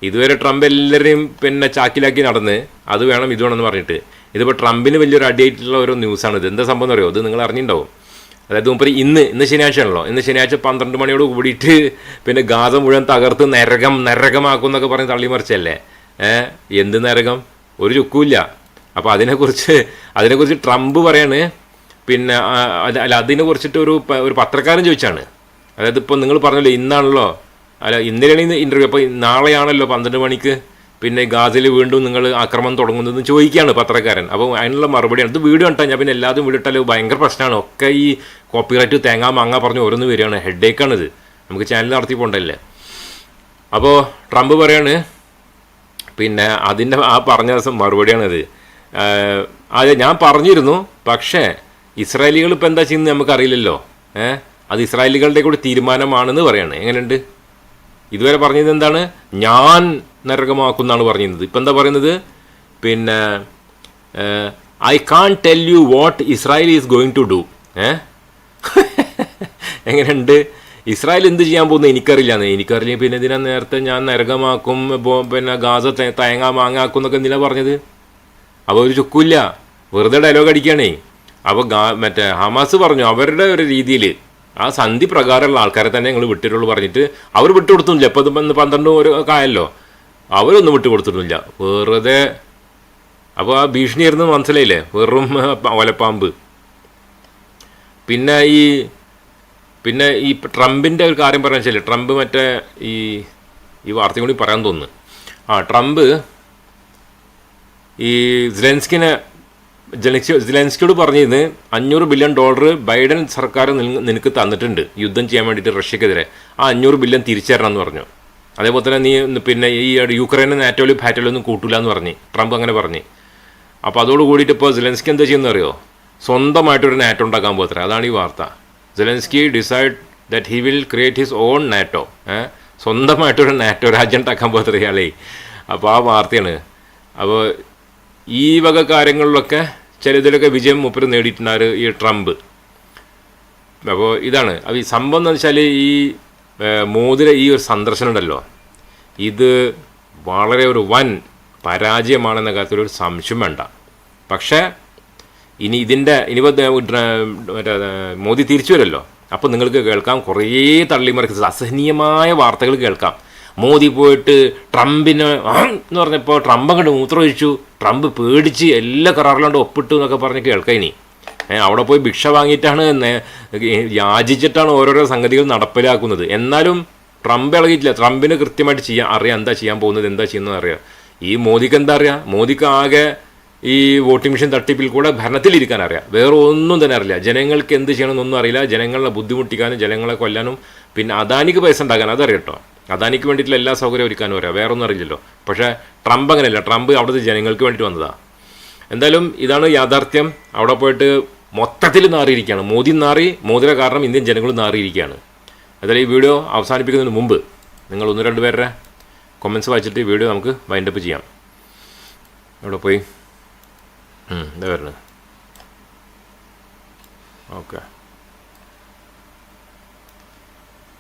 ഇതുവരെ ട്രംപ് എല്ലാവരെയും പിന്നെ ചാക്കിലാക്കി നടന്ന് അത് വേണം ഇത് വേണമെന്ന് പറഞ്ഞിട്ട്. ഇതിപ്പോൾ ട്രംപിന് വലിയൊരു അടിയായിട്ടുള്ള ഒരു ന്യൂസാണ് ഇത്. എന്താ സംഭവം അറിയോ ഇത് നിങ്ങൾ അറിഞ്ഞിട്ടുണ്ടാവും. അതായത് മുപ്പര് ഇന്ന് ഇന്ന് ശനിയാഴ്ചയാണല്ലോ ഇന്ന് ശനിയാഴ്ച പന്ത്രണ്ട് മണിയോട് കൂടിയിട്ട് പിന്നെ ഗാസ മുഴുവൻ തകർത്ത് നരകം നരകമാക്കും എന്നൊക്കെ പറഞ്ഞ് തള്ളിമറിച്ചല്ലേ ഏഹ് എന്ത് നരകം? ഒരു ചുക്കുമില്ല അപ്പോൾ അതിനെക്കുറിച്ച് അതിനെക്കുറിച്ച് ട്രംപ് പറയാണ്. പിന്നെ അല്ല അതിനെ കുറിച്ചിട്ട് ഒരു ഒരു പത്രക്കാരൻ ചോദിച്ചാണ്. അതായത് ഇപ്പോൾ നിങ്ങൾ പറഞ്ഞല്ലോ ഇന്നാണല്ലോ. അല്ല ഇന്നലെയാണ് ഇന്ന് ഇന്റർവ്യൂ അപ്പോൾ നാളെയാണല്ലോ പന്ത്രണ്ട് മണിക്ക് പിന്നെ ഗാസിൽ വീണ്ടും നിങ്ങൾ ആക്രമണം തുടങ്ങുന്നതെന്ന് ചോദിക്കുകയാണ് പത്രക്കാരൻ. അപ്പോൾ അതിനുള്ള മറുപടിയാണ്. ഇത് വീഡിയോ കണ്ടാൽ ഞാൻ പിന്നെ എല്ലാതും വീഡിയോ ഇട്ടാലും ഭയങ്കര പ്രശ്നമാണ്. ഒക്കെ ഈ കോപ്പിറൈറ്റ് തേങ്ങാ മാങ്ങ പറഞ്ഞ് ഓരോന്ന് വരികയാണ്. ഹെഡേക്കാണിത് നമുക്ക് ചാനൽ നടത്തി പോകണ്ടല്ലേ അപ്പോൾ ട്രംപ് പറയാണ് പിന്നെ അതിന്റെ ആ പറഞ്ഞ ദിവസം മറുപടിയാണിത്. അത് ഞാൻ പറഞ്ഞിരുന്നു പക്ഷേ ഇസ്രായേലികൾ ഇപ്പം എന്താ ചെയ്യുന്നത് നമുക്കറിയില്ലല്ലോ. ഏഹ് അത് ഇസ്രായേലികളുടെ കൂടി തീരുമാനമാണെന്ന് പറയാണ്. എങ്ങനെയുണ്ട്? ഇതുവരെ പറഞ്ഞത് എന്താണ്? ഞാൻ നരകമാക്കും എന്നാണ് പറയുന്നത് ഇപ്പം എന്താ പറയുന്നത്? പിന്നെ I can tell you what Israel is going to do ഏ? എങ്ങനെയുണ്ട്? ഇസ്രായേൽ എന്ത് ചെയ്യാൻ പോകുന്നത് എനിക്കറിയില്ല. എനിക്കറിയില്ല പിന്നെ ഇതിനെ നേരത്തെ ഞാൻ നരകമാക്കും പിന്നെ ഗാസ തേങ്ങ മാങ്ങാക്കും എന്നൊക്കെ എന്തിനാ പറഞ്ഞത്? അപ്പോൾ ഒരു ചുക്കില്ല വെറുതെ ഡയലോഗ് അടിക്കുകയാണേ. അപ്പോൾ ഗാ മറ്റേ ഹമാസ് പറഞ്ഞു അവരുടെ ഒരു രീതിയിൽ ആ സന്ധി പ്രകാരമുള്ള ആൾക്കാരെ തന്നെ ഞങ്ങൾ വിട്ടിട്ടുള്ളൂ പറഞ്ഞിട്ട് അവർ വിട്ടുകൊടുത്തില്ല ഇപ്പോൾ പന്ത്രണ്ട് ഒരു കായല്ലോ അവരൊന്നും വിട്ടുകൊടുത്തിട്ടില്ല. വെറുതെ അപ്പോൾ ആ ഭീഷണി ആയിരുന്നു മനസ്സിലായില്ലേ? വെറും ഒലപ്പാമ്പ് പിന്നെ ഈ പിന്നെ ഈ ട്രംപിന്റെ ഒരു കാര്യം പറയാൻ വെച്ചാൽ ട്രംപ് മറ്റേ ഈ ഈ വാർത്തയും കൂടി പറയാൻ തോന്നുന്നു. ആ ട്രംപ് ഈ സിലൻസ്കിനെ ജെലൻസ്കി സിലൻസ്കിയോട് പറഞ്ഞിരുന്ന് അഞ്ഞൂറ് ബില്യൺ ഡോളർ ബൈഡൻ സർക്കാർ നിനക്ക് തന്നിട്ടുണ്ട്. യുദ്ധം ചെയ്യാൻ വേണ്ടിയിട്ട് റഷ്യക്കെതിരെ. ആ അഞ്ഞൂറ് ബില്യൺ തിരിച്ചു തരണം എന്ന് പറഞ്ഞു. അതേപോലെ തന്നെ നീ പിന്നെ ഈ യുക്രൈനെ നാറ്റോലും ഫാറ്റോലും ഒന്നും കൂട്ടില്ല എന്ന് പറഞ്ഞു. ട്രംപ് അങ്ങനെ പറഞ്ഞു. അപ്പോൾ അതോട് കൂടിയിട്ട് ഇപ്പോൾ സിലൻസ്കി എന്താ ചെയ്യുന്ന അറിയോ? സ്വന്തമായിട്ടൊരു നാറ്റോ ഉണ്ടാക്കാൻ പോകത്തില്ല. അതാണ് ഈ വാർത്ത. Zelensky decide that he will create his own NATO. സ്വന്തമായിട്ടൊരു നാറ്റോ രാജ്യം ഉണ്ടാക്കാൻ പോകത്തില്ല ഇയാളേ. അപ്പോൾ ആ വാർത്തയാണ്. അപ്പോൾ ഈ വക കാര്യങ്ങളിലൊക്കെ ചിലതിലൊക്കെ വിജയം മുപ്പര് നേടിയിട്ടുണ്ടായിരുന്നു ഈ ട്രംപ്. അപ്പോൾ ഇതാണ്. അപ്പോൾ ഈ സംഭവം എന്ന് വെച്ചാൽ ഈ മോദിയുടെ ഈ ഒരു സന്ദർശനം ഉണ്ടല്ലോ. ഇത് വളരെ ഒരു വൻ പരാജയമാണെന്ന കാര്യത്തിൽ ഒരു സംശയം വേണ്ട. പക്ഷേ ഇനി ഇതിന്റെ ഇനിയിപ്പോൾ മറ്റേ മോദി തിരിച്ചു വരുമല്ലോ. അപ്പോൾ നിങ്ങൾക്ക് കേൾക്കാം കുറേ തള്ളിമറിക്കുന്ന അസഹനീയമായ വാർത്തകൾ കേൾക്കാം. മോദി പോയിട്ട് ട്രംപിന് എന്ന് പറഞ്ഞപ്പോൾ ട്രംപ് അങ്ങോട്ട് മൂത്രമൊഴിച്ചു. ട്രംപ് പേടിച്ച് എല്ലാ കരാറിലാണ്ട് ഒപ്പിട്ടു എന്നൊക്കെ പറഞ്ഞ് കേൾക്കാം ഇനി. ഏ, അവിടെ പോയി ഭിക്ഷ വാങ്ങിയിട്ടാണ് യാചിച്ചിട്ടാണ് ഓരോരോ സംഗതികൾ നടപ്പിലാക്കുന്നത്. എന്നാലും ട്രംപ് ഇളകിയിട്ടില്ല. ട്രംപിന് കൃത്യമായിട്ട് ചെയ്യാൻ അറിയാം എന്താ ചെയ്യാൻ പോകുന്നത് എന്താ ചെയ്യുന്നത് അറിയാം. ഈ മോദിക്ക് എന്താ അറിയാം? മോദിക്ക് ആകെ ഈ വോട്ടിംഗ് മെഷീൻ തട്ടിപ്പിൽ കൂടെ ഭരണത്തിലിരിക്കാൻ അറിയാം. വേറെ ഒന്നും തന്നെ അറിയില്ല. ജനങ്ങൾക്ക് എന്ത് ചെയ്യണമെന്നൊന്നും അറിയില്ല. ജനങ്ങളെ ബുദ്ധിമുട്ടിക്കാനും ജനങ്ങളെ കൊല്ലാനും പിന്നെ അദാനിക്ക് പൈസ ഉണ്ടാക്കാൻ അതറിയട്ടോ. അദാനിക്ക് വേണ്ടിയിട്ടുള്ള എല്ലാ സൗകര്യം ഒരുക്കാനും അറിയാം വേറെ ഒന്നും അറിയില്ലല്ലോ. പക്ഷേ ട്രംപ് അങ്ങനെയല്ല. ട്രംപ് അവിടുത്തെ ജനങ്ങൾക്ക് വേണ്ടിയിട്ട് വന്നതാണ് എന്തായാലും ഇതാണ് യാഥാർത്ഥ്യം. അവിടെ പോയിട്ട് മൊത്തത്തിൽ നാറിയിരിക്കുകയാണ്. മോദി നാറി മോദിയുടെ കാരണം ഇന്ത്യൻ ജനങ്ങൾ നാറിയിരിക്കുകയാണ്. എന്തായാലും ഈ വീഡിയോ അവസാനിപ്പിക്കുന്നതിന് മുമ്പ് നിങ്ങൾ ഒന്ന് രണ്ട് പേരുടെ കൊമൻസ് വായിച്ചിട്ട് ഈ വീഡിയോ നമുക്ക് വൈൻഡപ്പ് ചെയ്യാം. എവിടെ പോയി? എന്താ പറയുന്നത് ഓക്കെ.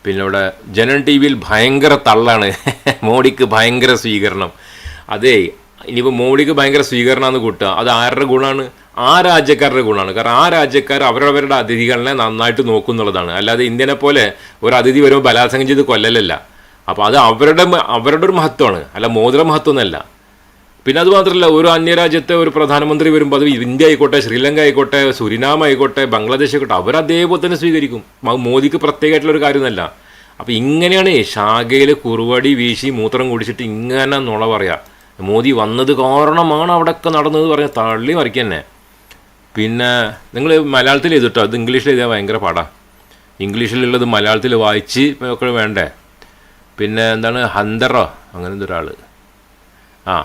പിന്നെ ഇവിടെ ജനൻ ടി വിയിൽ ഭയങ്കര തള്ളാണ്. മോഡിക്ക് ഭയങ്കര സ്വീകരണം. അതേ ഇനിയിപ്പോൾ മോഡിക്ക് ഭയങ്കര സ്വീകരണമാണെന്ന് കൂട്ടുക. അത് ആരുടെ ഗുണമാണ് ആ രാജ്യക്കാരുടെ ഗുണമാണ് കാരണം ആ രാജ്യക്കാർ അവരവരുടെ അതിഥികളെ നന്നായിട്ട് നോക്കും എന്നുള്ളതാണ് അല്ലാതെ ഇന്ത്യനെ പോലെ ഒരു അതിഥി വരുമ്പോൾ ബലാത്സംഗം ചെയ്ത് കൊല്ലലല്ല. അപ്പോൾ അത് അവരുടെ അവരുടെ ഒരു മഹത്വമാണ്. അല്ല മോദിയുടെ മഹത്വമൊന്നുമല്ല പിന്നെ അത് മാത്രമല്ല ഒരു അന്യരാജ്യത്തെ ഒരു പ്രധാനമന്ത്രി വരുമ്പോൾ അത് ഇന്ത്യ ആയിക്കോട്ടെ ശ്രീലങ്ക ആയിക്കോട്ടെ സുരിനാം ആയിക്കോട്ടെ ബംഗ്ലാദേശ് ആയിക്കോട്ടെ അവർ അതേപോലെ തന്നെ സ്വീകരിക്കും. മോദിക്ക് പ്രത്യേകമായിട്ടുള്ള ഒരു കാര്യമൊന്നുമല്ല. അപ്പോൾ ഇങ്ങനെയാണ് ശാഖയിൽ കുറുവടി വീശി മൂത്രം കുടിച്ചിട്ട് ഇങ്ങനെ നുള പറയാ. മോദി വന്നത് കാരണമാണ് അവിടെയൊക്കെ നടന്നത് പറഞ്ഞ തള്ളി മറിക്കുക തന്നെ. പിന്നെ നിങ്ങൾ മലയാളത്തിൽ എഴുതിട്ടോ? അത് ഇംഗ്ലീഷിൽ എഴുതിയാൽ ഭയങ്കര പാടാ. ഇംഗ്ലീഷിലുള്ളത് മലയാളത്തിൽ വായിച്ച് ഒക്കെ വേണ്ടേ? പിന്നെ എന്താണ്? ഹന്തറോ അങ്ങനെ എന്തൊരാൾ ആ.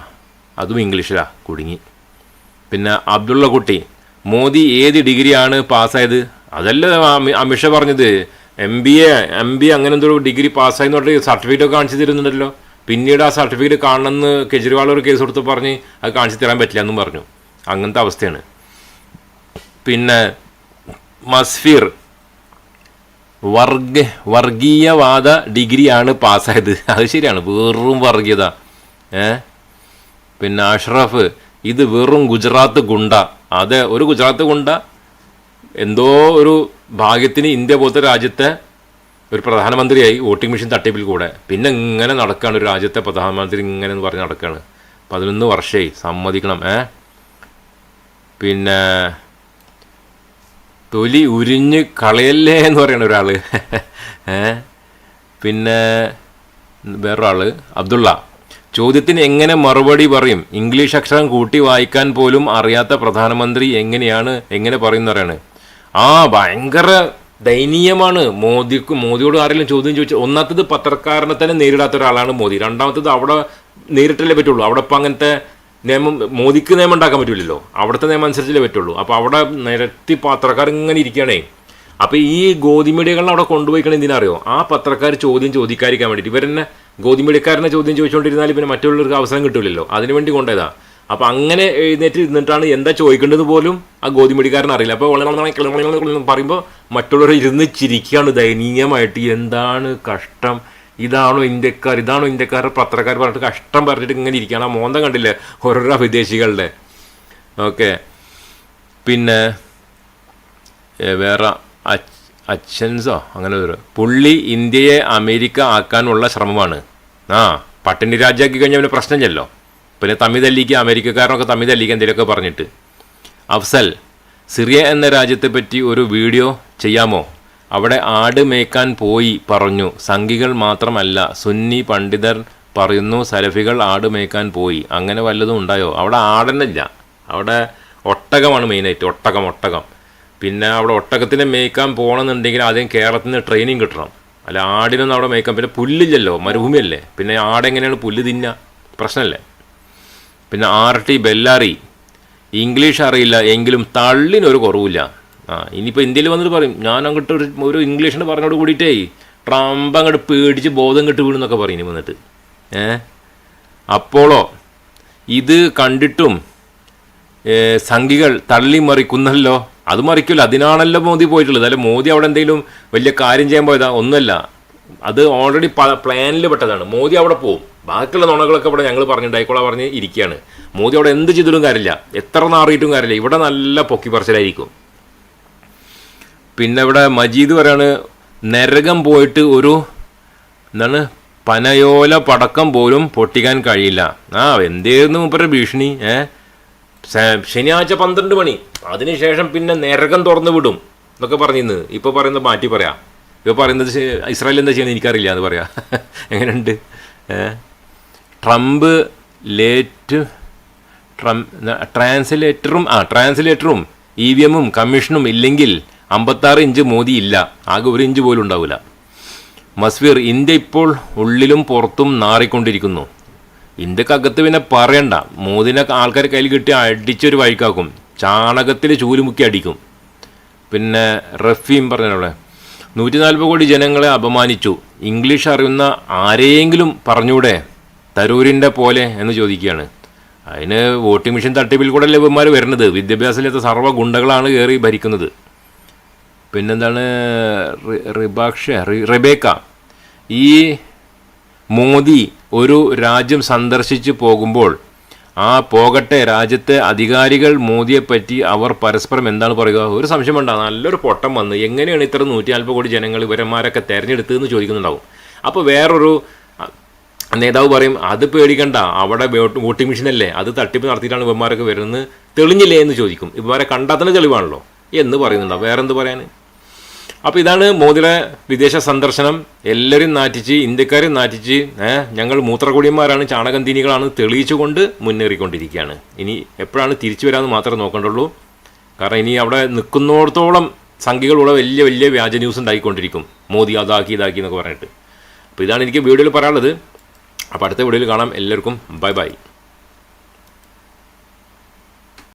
അതും ഇംഗ്ലീഷിലാ കുടുങ്ങി. പിന്നെ അബ്ദുള്ള കുട്ടി മോദി ഏത് ഡിഗ്രിയാണ് പാസ്സായത്? അതല്ല അമിഷ പറഞ്ഞത്. M B A M B അങ്ങനെ എന്തോ ഡിഗ്രി പാസ്സായെന്ന് പറഞ്ഞിട്ട് സർട്ടിഫിക്കറ്റ് ഒക്കെ കാണിച്ചു തരുന്നുണ്ടല്ലോ. പിന്നീട് ആ സർട്ടിഫിക്കറ്റ് കാണണമെന്ന് കെജ്രിവാൾ ഒരു കേസ് കൊടുത്ത് പറഞ്ഞ് അത് കാണിച്ചു തരാൻ പറ്റില്ല എന്നും പറഞ്ഞു. അങ്ങനത്തെ അവസ്ഥയാണ്. പിന്നെ മസ്ഫീർ വർഗ വർഗീയവാദ ഡിഗ്രിയാണ് പാസ്സായത്. അത് ശരിയാണ് വെറും വർഗീയത. ഏ? പിന്നെ അഷ്റഫ് ഇത് വെറും ഗുജറാത്ത് ഗുണ്ട. അതെ ഒരു ഗുജറാത്ത് ഗുണ്ട. എന്തോ ഒരു ഭാഗ്യത്തിന് ഇന്ത്യ പോലത്തെ രാജ്യത്തെ ഒരു പ്രധാനമന്ത്രിയായി വോട്ടിംഗ് മെഷീൻ തട്ടിപ്പിൽ കൂടെ. പിന്നെ ഇങ്ങനെ നടക്കുകയാണ് ഒരു രാജ്യത്തെ പ്രധാനമന്ത്രി ഇങ്ങനെ എന്ന് പറഞ്ഞ് നടക്കുകയാണ് പതിനൊന്ന് വർഷമായി സമ്മതിക്കണം ഏ? പിന്നെ തൊലി ഉരിഞ്ഞ് കളയല്ലേ എന്ന് പറയണ ഒരാൾ ഏ? പിന്നെ വേറൊരാൾ അബ്ദുള്ള. ചോദ്യത്തിന് എങ്ങനെ മറുപടി പറയും? ഇംഗ്ലീഷ് അക്ഷരം കൂട്ടി വായിക്കാൻ പോലും അറിയാത്ത പ്രധാനമന്ത്രി എങ്ങനെയാണ് എങ്ങനെ പറയുന്നറിയാണ് ആ ഭയങ്കര ദയനീയമാണ്. മോദിക്ക് മോദിയോട് ആരെങ്കിലും ചോദ്യം ചോദിച്ചാൽ ഒന്നാമത്തത് പത്രക്കാരനെ തന്നെ നേരിടാത്ത ഒരാളാണ് മോദി. രണ്ടാമത്തത് അവിടെ നേരിട്ടല്ലേ പറ്റുള്ളൂ. അവിടെ ഇപ്പം അങ്ങനത്തെ നിയമം മോദിക്ക് നിയമം ഉണ്ടാക്കാൻ പറ്റില്ലല്ലോ. അവിടുത്തെ നിയമം അനുസരിച്ചല്ലേ പറ്റുള്ളൂ. അപ്പോൾ അവിടെ നിരത്തി പത്രക്കാർ ഇങ്ങനെ ഇരിക്കുകയാണേ. അപ്പോൾ ഈ ഗോതിമീഡിയകളിൽ അവിടെ കൊണ്ടുപോയിക്കണ എന്തിനറിയോ? ആ പത്രക്കാർ ചോദ്യം ചോദിക്കാതിരിക്കാൻ വേണ്ടിയിട്ട്. ഇവരെന്നെ ഗോതിമീഡിയക്കാരനെ ചോദ്യം ചോദിച്ചുകൊണ്ടിരുന്നാൽ പിന്നെ മറ്റുള്ളവർക്ക് അവസരം കിട്ടില്ലല്ലോ അതിനുവേണ്ടി കൊണ്ടുപോയതാ അപ്പോൾ അങ്ങനെ എഴുന്നേറ്റ് ഇരുന്നിട്ടാണ് എന്താ ചോദിക്കേണ്ടത് പോലും ആ ഗോതിമീഡിയക്കാരൻ അറിയില്ല. അപ്പോൾ പറയുമ്പോൾ മറ്റുള്ളവർ ഇരുന്ന് ചിരിക്കുകയാണ് ദയനീയമായിട്ട്. എന്താണ് കഷ്ടം? ഇതാണോ ഇന്ത്യക്കാർ ഇതാണോ ഇന്ത്യക്കാരുടെ പത്രക്കാർ പറഞ്ഞിട്ട് കഷ്ടം പറഞ്ഞിട്ട് ഇങ്ങനെ ഇരിക്കുകയാണ്. ആ മോന്തം കണ്ടില്ലേ? ഓരോരോ വിദേശികളുടെ. ഓക്കെ. പിന്നെ വേറെ അച്ഛൻസോ അങ്ങനെ ഒരു പുള്ളി ഇന്ത്യയെ അമേരിക്ക ആക്കാനുള്ള ശ്രമമാണ്. ആ പട്ടിണി രാജ്യമാക്കി കഴിഞ്ഞാൽ പിന്നെ പ്രശ്നമില്ലല്ലോ. പിന്നെ തമ്മി തല്ലിക്ക് അമേരിക്കക്കാരനൊക്കെ തമ്മി തല്ലിക്ക് എന്തെങ്കിലുമൊക്കെ പറഞ്ഞിട്ട്. അഫ്സൽ സിറിയ എന്ന രാജ്യത്തെ പറ്റി ഒരു വീഡിയോ ചെയ്യാമോ? അവിടെ ആട് മേക്കാൻ പോയി പറഞ്ഞു. സംഘികൾ മാത്രമല്ല സുന്നി പണ്ഡിതർ പറയുന്നു സലഫികൾ ആട് മേക്കാൻ പോയി. അങ്ങനെ വല്ലതും ഉണ്ടായോ? അവിടെ ആടന്നില്ല അവിടെ ഒട്ടകമാണ് മെയിനായിട്ട് ഒട്ടകം ഒട്ടകം. പിന്നെ അവിടെ ഒട്ടകത്തിനെ മേയ്ക്കാൻ പോകണമെന്നുണ്ടെങ്കിൽ ആദ്യം കേരളത്തിൽ നിന്ന് ട്രെയിനിങ് കിട്ടണം. അല്ല ആടിനൊന്നും അവിടെ മേയ്ക്കാൻ പിന്നെ പുല്ലില്ലല്ലോ മരുഭൂമിയല്ലേ. പിന്നെ ആടെങ്ങനെയാണ് പുല്ല് തിന്ന? പ്രശ്നമല്ലേ? പിന്നെ ആർ ടി ബെല്ലാറി ഇംഗ്ലീഷ് അറിയില്ല എങ്കിലും തള്ളിനൊരു കുറവില്ല. ആ ഇനിയിപ്പോൾ ഇന്ത്യയിൽ വന്നിട്ട് പറയും ഞാൻ അങ്ങോട്ട് ഒരു ഒരു ഇംഗ്ലീഷിന് പറഞ്ഞോട് കൂടിയിട്ടേ ട്രംപ് അങ്ങോട്ട് പേടിച്ച് ബോധം കെട്ട് വീണെന്നൊക്കെ പറയും വന്നിട്ട്. ഏ? അപ്പോളോ ഇത് കണ്ടിട്ടും സംഖികൾ തള്ളി മറിക്കുന്നല്ലോ അത് മറിക്കില്ല. അതിനാണല്ലോ മോദി പോയിട്ടുള്ളത്. അല്ല മോദി അവിടെ എന്തെങ്കിലും വലിയ കാര്യം ചെയ്യാൻ പോയതാ? ഒന്നുമല്ല. അത് ഓൾറെഡി പ്ലാനിൽ പെട്ടതാണ്. മോദി അവിടെ പോവും. ബാക്കിയുള്ള നുണകളൊക്കെ ഇവിടെ ഞങ്ങൾ പറഞ്ഞിട്ടുണ്ടായിക്കോളാം പറഞ്ഞ് ഇരിക്കുകയാണ്. മോദി അവിടെ എന്ത് ചെയ്തിട്ടും കാര്യമില്ല. എത്ര നാറിയിട്ടും കാര്യമില്ല. ഇവിടെ നല്ല പൊക്കി പറച്ചിലായിരിക്കും. പിന്നെ ഇവിടെ മജീദ് പറയാണ് നരകം പോയിട്ട് ഒരു എന്താണ് പനയോല പടക്കം പോലും പൊട്ടിക്കാൻ കഴിയില്ല. ആ എന്തേന്ന് മൂപ്പരുടെ ഭീഷണി? ഏഹ് ശനിയാഴ്ച പന്ത്രണ്ട് മണി. അതിനുശേഷം പിന്നെ നരകം തുറന്നു വിടും എന്നൊക്കെ പറഞ്ഞിന്ന്. ഇപ്പോൾ പറയുന്നത് മാറ്റി പറയാം. ഇപ്പോൾ പറയുന്നത് ഇസ്രായേൽ എന്താ ചെയ്യുന്നത് എനിക്കറിയില്ല എന്ന് പറയാം. എങ്ങനെയുണ്ട്? ട്രംപ് ലേറ്റ് ട്രം ട്രാൻസ്ലേറ്ററും ആ ട്രാൻസ്ലേറ്ററും ഇ വി എമ്മും കമ്മീഷനും ഇല്ലെങ്കിൽ അമ്പത്താറ് ഇഞ്ച് മോദി ഇല്ല. ആകെ ഒരു ഇഞ്ച് പോലും ഉണ്ടാവില്ല മസ്വീർ ഇന്ത്യ ഇപ്പോൾ ഉള്ളിലും പുറത്തും നാറിക്കൊണ്ടിരിക്കുന്നു. ഇന്ത്യക്കകത്ത് പിന്നെ പറയണ്ട. മോദിനെ ആൾക്കാർ കയ്യിൽ കിട്ടി അടിച്ചൊരു വഴിക്കാക്കും. ചാണകത്തിൽ ചൂലുമുക്കി അടിക്കും. പിന്നെ റഫീം പറഞ്ഞവിടെ നൂറ്റി നാൽപ്പത് കോടി ജനങ്ങളെ അപമാനിച്ചു. ഇംഗ്ലീഷ് അറിയുന്ന ആരെയെങ്കിലും പറഞ്ഞൂടെ? തരൂരിന്റെ പോലെ എന്ന് ചോദിക്കുകയാണ്. അതിന് വോട്ടിംഗ് മെഷീൻ തട്ടിപ്പിൽ കൂടെ ഇവന്മാർ വരുന്നത്? വിദ്യാഭ്യാസമില്ലാത്ത സർവ ഗുണ്ടകളാണ് കയറി ഭരിക്കുന്നത്. പിന്നെന്താണ് റിബാക്ഷ റിബേക്ക. ഈ മോദി ഒരു രാജ്യം സന്ദർശിച്ചു പോകുമ്പോൾ ആ പോകട്ടെ രാജ്യത്തെ അധികാരികൾ മോദിയെപ്പറ്റി അവർ പരസ്പരം എന്താണ് പറയുക? ഒരു സംശയം വേണ്ട. നല്ലൊരു പൊട്ടം വന്ന് എങ്ങനെയാണ് ഇത്ര നൂറ്റി നാൽപ്പത് കോടി ജനങ്ങൾ ഇവരന്മാരൊക്കെ തിരഞ്ഞെടുത്തതെന്ന് ചോദിക്കുന്നുണ്ടാവും. അപ്പോൾ വേറൊരു നേതാവ് പറയും അത് പേടിക്കണ്ട. അവിടെ വോട്ടിംഗ് മെഷീനല്ലേ. അത് തട്ടിപ്പ് നടത്തിയിട്ടാണ് ഇവന്മാരൊക്കെ വരുന്നത്. തെളിഞ്ഞില്ലേ? എന്ന് ചോദിക്കും. ഇവന്മാരെ കണ്ടാത്തന്നെ തെളിവാണല്ലോ എന്ന് പറയുന്നുണ്ടാവും. വേറെന്ത് പറയാൻ? അപ്പോൾ ഇതാണ് മോദിയുടെ വിദേശ സന്ദർശനം. എല്ലാവരും നാറ്റിച്ച് ഇന്ത്യക്കാരെ നാറ്റിച്ച് ഞങ്ങൾ മൂത്രകുടിയന്മാരാണ് ചാണകന്തിനികളാണ് തെളിയിച്ചുകൊണ്ട് മുന്നേറിക്കൊണ്ടിരിക്കുകയാണ്. ഇനി എപ്പോഴാണ് തിരിച്ചു വരാമെന്ന് മാത്രമേ നോക്കണ്ടുള്ളൂ. കാരണം ഇനി അവിടെ നിൽക്കുന്നിടത്തോളം സംഖ്യകളുള്ള വലിയ വലിയ വ്യാജ ന്യൂസ് ഉണ്ടായിക്കൊണ്ടിരിക്കും. മോദി അതാക്കി ഇതാക്കി എന്നൊക്കെ പറഞ്ഞിട്ട്. അപ്പോൾ ഇതാണ് എനിക്ക് വീഡിയോയിൽ പറയാനുള്ളത്. അപ്പോൾ അടുത്ത വീഡിയോയിൽ കാണാം. എല്ലാവർക്കും ബൈ ബൈ.